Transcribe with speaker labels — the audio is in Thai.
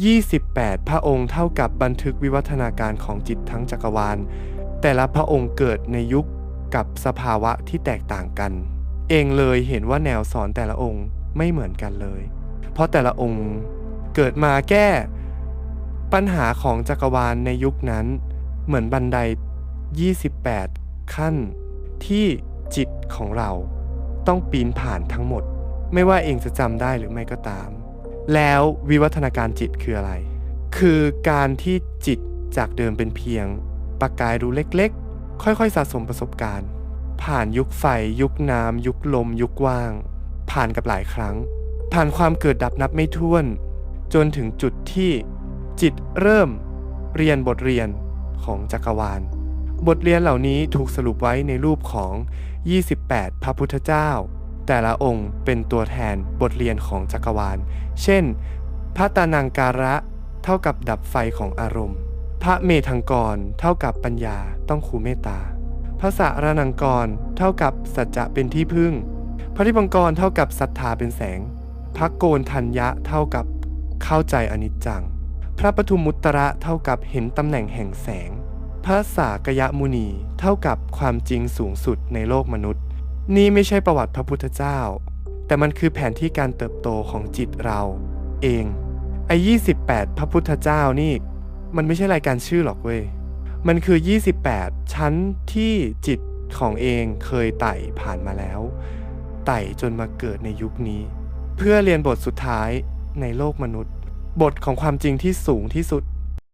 Speaker 1: 28 พระองค์เท่ากับบันทึกวิวัฒนาการของจิตทั้งจักรวาล แต่ละพระองค์เกิดในยุคกับสภาวะที่แตกต่างกัน เองเลยเห็นว่าแนวสอนแต่ละองค์ไม่เหมือนกันเลย เพราะแต่ละองค์เกิดมาแก้ปัญหาของจักรวาลในยุคนั้น เหมือนบันได 28 ขั้น ที่จิตของเราต้องปีนผ่านทั้งหมด ไม่ว่าเองจะจำได้หรือไม่ก็ตาม แล้ววิวัฒนาการจิตคืออะไร คือการที่จิตจากเดิมเป็นเพียงประกายรู้เล็กๆ ค่อยๆ สะสมประสบการณ์ ผ่านยุคไฟ ยุคน้ำยุคลม ยุคว่าง ผ่านกับหลายครั้ง ผ่านความเกิดดับนับไม่ถ้วน จนถึงจุดที่จิตเริ่มเรียนบทเรียนของจักรวาล บทเรียนเหล่านี้ถูกสรุปไว้ในรูปของ 28 พระพุทธเจ้า แต่ละองค์เป็นตัวแทนบทเรียนของจักรวาล เช่น พระตานังการะเท่ากับดับไฟของอารมณ์ พระเมธังกรเท่ากับปัญญาต้องคูเมตตา พระสารนังกรเท่ากับสัจจะเป็นที่พึ่ง พระทิพังกรเท่ากับศรัทธาเป็นแสง พระโกนทัญญะเท่ากับเข้าใจอนิจจัง พระปทุมมุตระเท่ากับเห็นตำแหน่งแห่งแสง พระสากยมุนีเท่ากับความจริงสูงสุดในโลกมนุษย์ นี่ไม่ใช่ประวัติพระพุทธเจ้า แต่มันคือแผนที่การเติบโตของจิตเรา เองไอ้28 พระพุทธเจ้านี่ มันไม่ใช่รายการชื่อหรอกเว้ย มันคือ 28 ชั้นที่จิตของเองเคยไต่ผ่านมาแล้ว ไต่จนมาเกิดในยุคนี้ เพื่อเรียนบทสุดท้ายในโลกมนุษย์ บทของความจริงที่สูงที่สุด